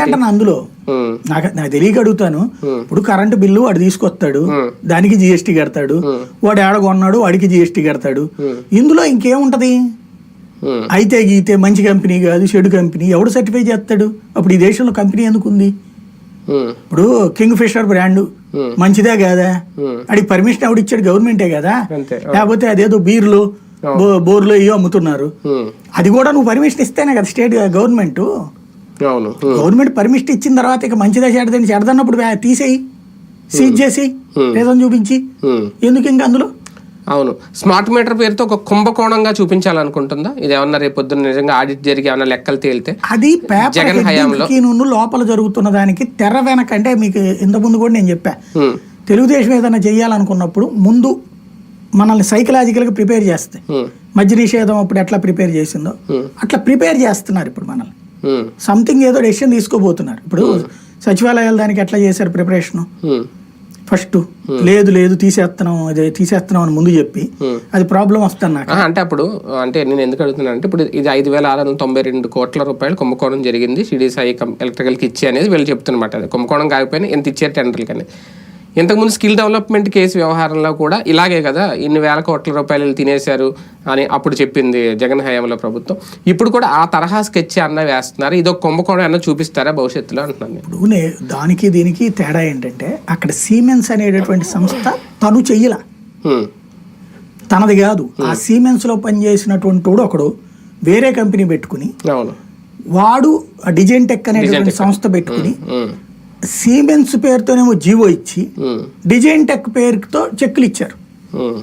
అంటాను అందులో. నాకు నాకు తెలియక అడుగుతాను. ఇప్పుడు కరెంటు బిల్లు వాడు తీసుకొస్తాడు. దానికి జిఎస్టీ కడతాడు. వాడు ఏడ కొన్నాడు? వాడికి జిఎస్టీ కడతాడు. ఇందులో ఇంకేముంటది? అయితే గీతే మంచి కంపెనీ కాదు చెడు కంపెనీ. ఎవడు సర్టిఫై చేస్తాడు? అప్పుడు ఈ దేశంలో కంపెనీ ఎందుకు ఉంది? ఇప్పుడు కింగ్ ఫిషర్ బ్రాండ్ మంచిదే కాదా? అడిగి పర్మిషన్ ఎవడు ఇచ్చాడు? గవర్నమెంటే కదా? లేకపోతే అదేదో బీర్లు బోర్లు ఇవో అమ్ముతున్నారు. అది కూడా నువ్వు పర్మిషన్ ఇస్తేనే కదా స్టేట్ గవర్నమెంట్ అవును. గవర్నమెంట్ పర్మిషన్ ఇచ్చిన తర్వాత ఇక మంచిదా చెడదని చెడదన్నప్పుడు తీసేయి సీజ్ చేసి లేదని చూపించి. ఎందుకు ఇంకా అందులో? అవును. స్మార్ట్ మీటర్ పేరుతో ఒక కుంభకోణంగా చూపించాలనుకుంటుందా? ఇది ఏమన్నా రేపు పొద్దున్న నిజంగా ఆడిట్ జరిగి ఏమన్నా లెక్కలు తేలితే? అది జగన్ హయాంలో- లోపల జరుగుతున్న దానికి తెర వెనక అంటే మీకు ఇంతకుముందు కూడా నేను చెప్పా. తెలుగుదేశం ఏదైనా చేయాలనుకున్నప్పుడు ముందు మనల్ని సైకలాజికల్గా ప్రిపేర్ చేస్తాయి. మధ్య నిషేధం అప్పుడు ఎట్లా ప్రిపేర్ చేసిందో. అట్లా ప్రిపేర్ చేస్తున్నారు ఇప్పుడు మనల్ని. సంథింగ్ ఏదో డెసిషన్ తీసుకోబోతున్నారు. ఇప్పుడు సచివాలయాల దానికి ఎట్లా చేశారు ప్రిపరేషన్ ఫస్ట్ లేదు లేదు తీసేస్తున్నాం అదే తీసేస్తున్నాం అని ముందు చెప్పి అది ప్రాబ్లం వస్తాను నాకు అంటే అప్పుడు అంటే నేను ఎందుకు అడుగుతున్నాను అంటే ఇప్పుడు ఇది ఐదు వేల ఆరు వందల తొంభై రెండు కోట్ల రూపాయలు కుంభకోణం జరిగింది. సిడి సాయి కం ఎలక్ట్రికల్కి ఇచ్చి అనేది వీళ్ళు చెప్తున్నమాట. అది కుంభకోణం కాకపోయినా ఎంత ఇచ్చారు టెండర్లకి అని ఇంతకుముందు స్కిల్ డెవలప్మెంట్ కేసు వ్యవహారంలో కూడా ఇలాగే కదా ఇన్ని వేల కోట్ల రూపాయలు తినేశారు అని అప్పుడు చెప్పింది జగన్ హయాంలో ప్రభుత్వం. ఇప్పుడు కూడా ఆ తరహా స్కెచ్ అన్న వేస్తున్నారు. ఇదొక కుంభకోణం అన్న చూపిస్తారా భవిష్యత్తులో అంటున్నాను నేను. ఇప్పుడు దానికి దీనికి తేడా ఏంటంటే అక్కడ సీమెన్స్ అనేటటువంటి సంస్థ తను చెయ్యల. తనది కాదు. ఆ సీమెన్స్లో పనిచేసినటువంటి వాడు ఒకడు వేరే కంపెనీ పెట్టుకుని అవును. వాడు డిజైన్ టెక్ అనేటువంటి సంస్థ పెట్టుకుని సీమెన్స్ పేరుతోనేమో జీవో ఇచ్చి డిజైన్ టెక్ పేరుతో చెక్కులు ఇచ్చారు. హ్మ్,